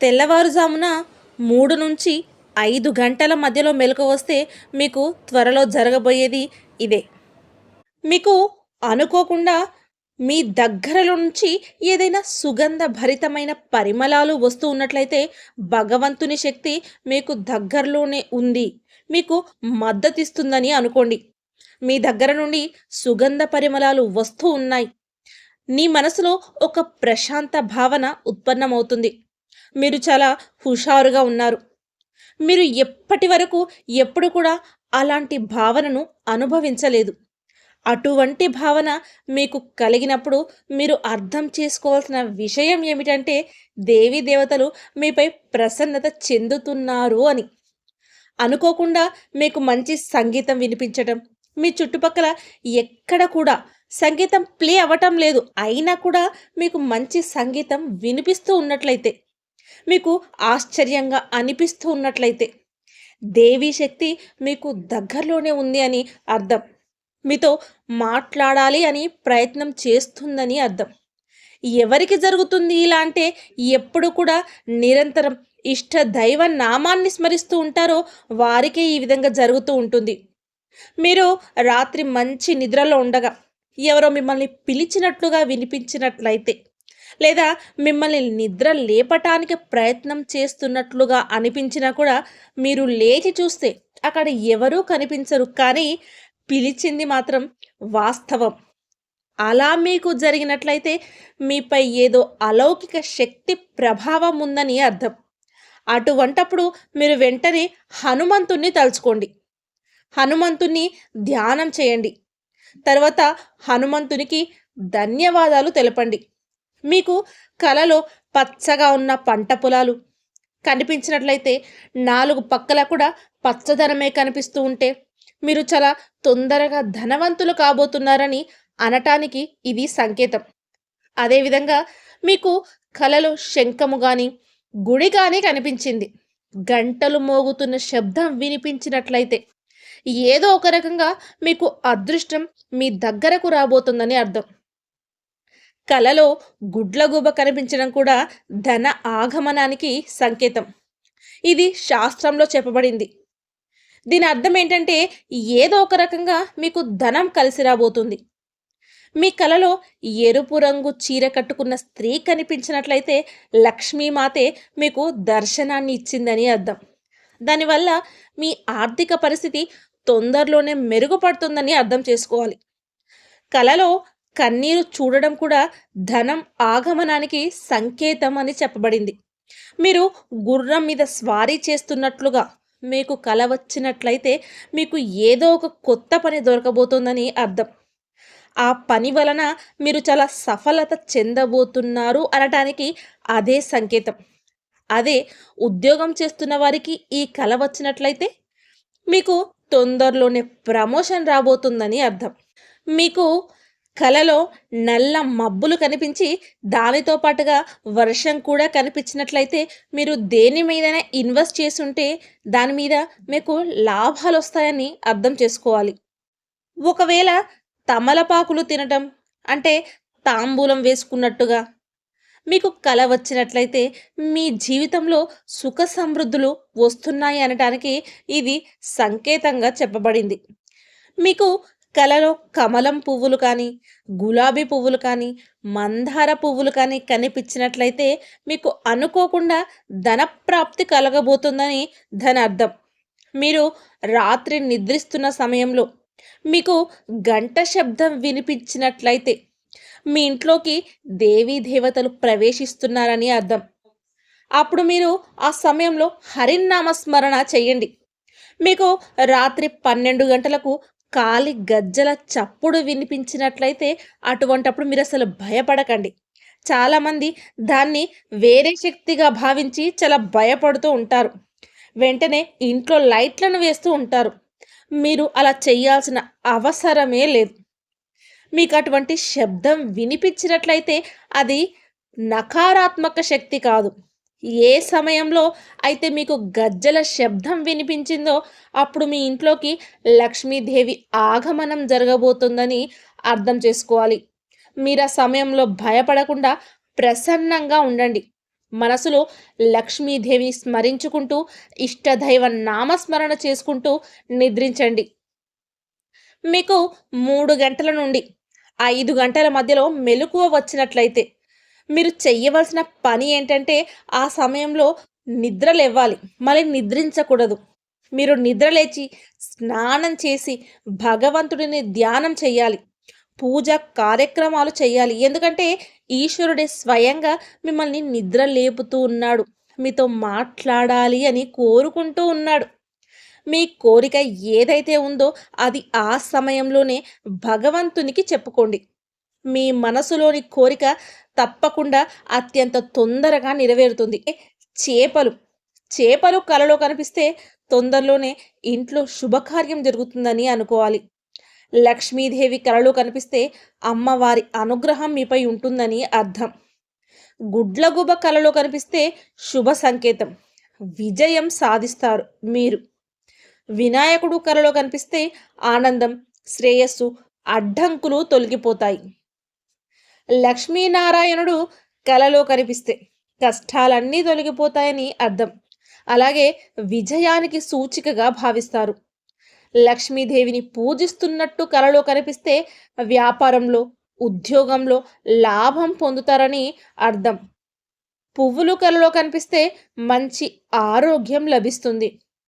తెల్లవారుజామున మూడు నుంచి ఐదు గంటల మధ్యలో మెలకు వస్తే మీకు త్వరలో జరగబోయేది ఇదే. మీకు అనుకోకుండా మీ దగ్గరలో నుంచి ఏదైనా సుగంధ భరితమైన పరిమళాలు వస్తూ ఉన్నట్లయితే భగవంతుని శక్తి మీకు దగ్గరలోనే ఉంది. మీకు మద్దతిస్తుందని అనుకోండి. మీ దగ్గర నుండి సుగంధ పరిమళాలు వస్తూ ఉన్నాయి. నీ మనసులో ఒక ప్రశాంత భావన ఉత్పన్నమవుతుంది. మీరు చాలా హుషారుగా ఉన్నారు. మీరు ఎప్పటి వరకు ఎప్పుడు కూడా అలాంటి భావనను అనుభవించలేదు. అటువంటి భావన మీకు కలిగినప్పుడు మీరు అర్థం చేసుకోవాల్సిన విషయం ఏమిటంటే దేవీ దేవతలు మీపై ప్రసన్నత చెందుతున్నారు అని. అనుకోకుండా మీకు మంచి సంగీతం వినిపించటం మీ చుట్టుపక్కల ఎక్కడ కూడా సంగీతం ప్లే అవ్వటం లేదు. అయినా కూడా మీకు మంచి సంగీతం వినిపిస్తూ ఉన్నట్లయితే మీకు ఆశ్చర్యంగా అనిపిస్తూ ఉన్నట్లయితే దేవీ శక్తి మీకు దగ్గరలోనే ఉంది అని అర్థం. మీతో మాట్లాడాలి అని ప్రయత్నం చేస్తుందని అర్థం. ఎవరికి జరుగుతుంది ఇలా అంటే ఎప్పుడు కూడా నిరంతరం ఇష్ట దైవ నామాన్ని స్మరిస్తూ ఉంటారో వారికే ఈ విధంగా జరుగుతూ ఉంటుంది. మీరు రాత్రి మంచి నిద్రలో ఉండగా ఎవరో మిమ్మల్ని పిలిచినట్లుగా వినిపించినట్లయితే లేదా మిమ్మల్ని నిద్ర లేపటానికి ప్రయత్నం చేస్తున్నట్లుగా అనిపించినా కూడా మీరు లేచి చూస్తే అక్కడ ఎవరూ కనిపించరు. కానీ పిలిచింది మాత్రం వాస్తవం. అలా మీకు జరిగినట్లయితే మీపై ఏదో అలౌకిక శక్తి ప్రభావం ఉందని అర్థం. అటువంటప్పుడు మీరు వెంటనే హనుమంతుణ్ణి తలుచుకోండి. హనుమంతుణ్ణి ధ్యానం చేయండి. తర్వాత హనుమంతునికి ధన్యవాదాలు తెలపండి. మీకు కలలో పచ్చగా ఉన్న పంట పొలాలు కనిపించినట్లయితే నాలుగు పక్కల కూడా పచ్చదనమే కనిపిస్తూ ఉంటే మీరు చాలా తొందరగా ధనవంతులు కాబోతున్నారని అనటానికి ఇది సంకేతం. అదేవిధంగా మీకు కలలో శంఖము కానీ గుడి కానీ కనిపించింది. గంటలు మోగుతున్న శబ్దం వినిపించినట్లయితే ఏదో ఒక రకంగా మీకు అదృష్టం మీ దగ్గరకు రాబోతుందని అర్థం. కలలో గుడ్లగూబ కనిపించడం కూడా ధన ఆగమనానికి సంకేతం. ఇది శాస్త్రంలో చెప్పబడింది. దీని అర్థం ఏంటంటే ఏదో ఒక రకంగా మీకు ధనం కలిసి రాబోతుంది. మీ కలలో ఎరుపు రంగు చీర కట్టుకున్న స్త్రీ కనిపించినట్లయితే లక్ష్మీమాతే మీకు దర్శనాన్ని ఇచ్చిందని అర్థం. దానివల్ల మీ ఆర్థిక పరిస్థితి తొందరలోనే మెరుగుపడుతుందని అర్థం చేసుకోవాలి. కలలో కన్నీరు చూడడం కూడా ధనం ఆగమనానికి సంకేతం అని చెప్పబడింది. మీరు గుర్రం మీద స్వారీ చేస్తున్నట్లుగా మీకు కల వచ్చినట్లయితే మీకు ఏదో ఒక కొత్త పని దొరకబోతోందని అర్థం. ఆ పని వలన మీరు చాలా సఫలత చెందబోతున్నారు అనటానికి అదే సంకేతం. అదే ఉద్యోగం చేస్తున్న వారికి ఈ కల వచ్చినట్లయితే మీకు తొందరలోనే ప్రమోషన్ రాబోతుందని అర్థం. మీకు కలలో నల్ల మబ్బులు కనిపించి దానితో పాటుగా వర్షం కూడా కనిపించినట్లయితే మీరు దేని మీదైనా ఇన్వెస్ట్ చేసుంటే దాని మీద మీకు లాభాలు వస్తాయని అర్థం చేసుకోవాలి. ఒకవేళ తమలపాకులు తినటం అంటే తాంబూలం వేసుకున్నట్టుగా మీకు కల వచ్చినట్లయితే మీ జీవితంలో సుఖ సమృద్ధులు వస్తున్నాయి అనటానికి ఇది సంకేతంగా చెప్పబడింది. మీకు కలలో కమలం పువ్వులు కానీ గులాబీ పువ్వులు కానీ మందార పువ్వులు కానీ కనిపించినట్లయితే మీకు అనుకోకుండా ధనప్రాప్తి కలగబోతుందని దాని అర్థం మీరు రాత్రి నిద్రిస్తున్న సమయంలో మీకు గంట శబ్దం వినిపించినట్లయితే మీ ఇంట్లోకి దేవీ దేవతలు ప్రవేశిస్తున్నారని అర్థం. అప్పుడు మీరు ఆ సమయంలో హరినామ స్మరణ చేయండి. మీకు రాత్రి పన్నెండు గంటలకు కాలి గజ్జల చప్పుడు వినిపించినట్లయితే అటువంటప్పుడు మీరు అసలు భయపడకండి. చాలామంది దాన్ని వేరే శక్తిగా భావించి చాలా భయపడుతూ ఉంటారు. వెంటనే ఇంట్లో లైట్లను వేస్తూ ఉంటారు. మీరు అలా చేయాల్సిన అవసరమే లేదు. మీకు అటువంటి శబ్దం వినిపించినట్లయితే అది నకారాత్మక శక్తి కాదు. ఏ సమయంలో అయితే మీకు గజ్జల శబ్దం వినిపించిందో అప్పుడు మీ ఇంట్లోకి లక్ష్మీదేవి ఆగమనం జరగబోతుందని అర్థం చేసుకోవాలి. మీరు ఆ సమయంలో భయపడకుండా ప్రసన్నంగా ఉండండి. మనసులో లక్ష్మీదేవిని స్మరించుకుంటూ ఇష్టదైవ నామస్మరణ చేసుకుంటూ నిద్రించండి. మీకు మూడు గంటల నుండి ఐదు గంటల మధ్యలో మెలకువ వచ్చినట్లయితే మీరు చెయ్యవలసిన పని ఏంటంటే ఆ సమయంలో నిద్ర లేవాలి మళ్ళీ నిద్రించకూడదు. మీరు నిద్రలేచి స్నానం చేసి భగవంతుడిని ధ్యానం చేయాలి పూజ కార్యక్రమాలు చేయాలి ఎందుకంటే ఈశ్వరుడే స్వయంగా మిమ్మల్ని నిద్ర లేపుతూ ఉన్నాడు. మీతో మాట్లాడాలి అని కోరుకుంటూ ఉన్నాడు. మీ కోరిక ఏదైతే ఉందో అది ఆ సమయంలోనే భగవంతునికి చెప్పుకోండి. మీ మనసులోని కోరిక తప్పకుండా అత్యంత తొందరగా నెరవేరుతుంది. చేపలు. చేపలు కలలో కనిపిస్తే తొందరలోనే ఇంట్లో శుభకార్యం జరుగుతుందని అనుకోవాలి. లక్ష్మీదేవి కలలో కనిపిస్తే అమ్మవారి అనుగ్రహం మీపై ఉంటుందని అర్థం. గుడ్లగుబ కలలో కనిపిస్తే శుభ సంకేతం. విజయం సాధిస్తారు మీరు. వినాయకుడు కలలో కనిపిస్తే ఆనందం శ్రేయస్సు అడ్డంకులు తొలగిపోతాయి. లక్ష్మీనారాయణుడు కలలో కనిపిస్తే కష్టాలన్నీ తొలగిపోతాయని అర్థం. అలాగే విజయానికి సూచికగా భావిస్తారు. లక్ష్మీదేవిని పూజిస్తున్నట్టు కలలో కనిపిస్తే వ్యాపారంలో ఉద్యోగంలో లాభం పొందుతారని అర్థం. పువ్వులు కలలో కనిపిస్తే మంచి ఆరోగ్యం లభిస్తుంది.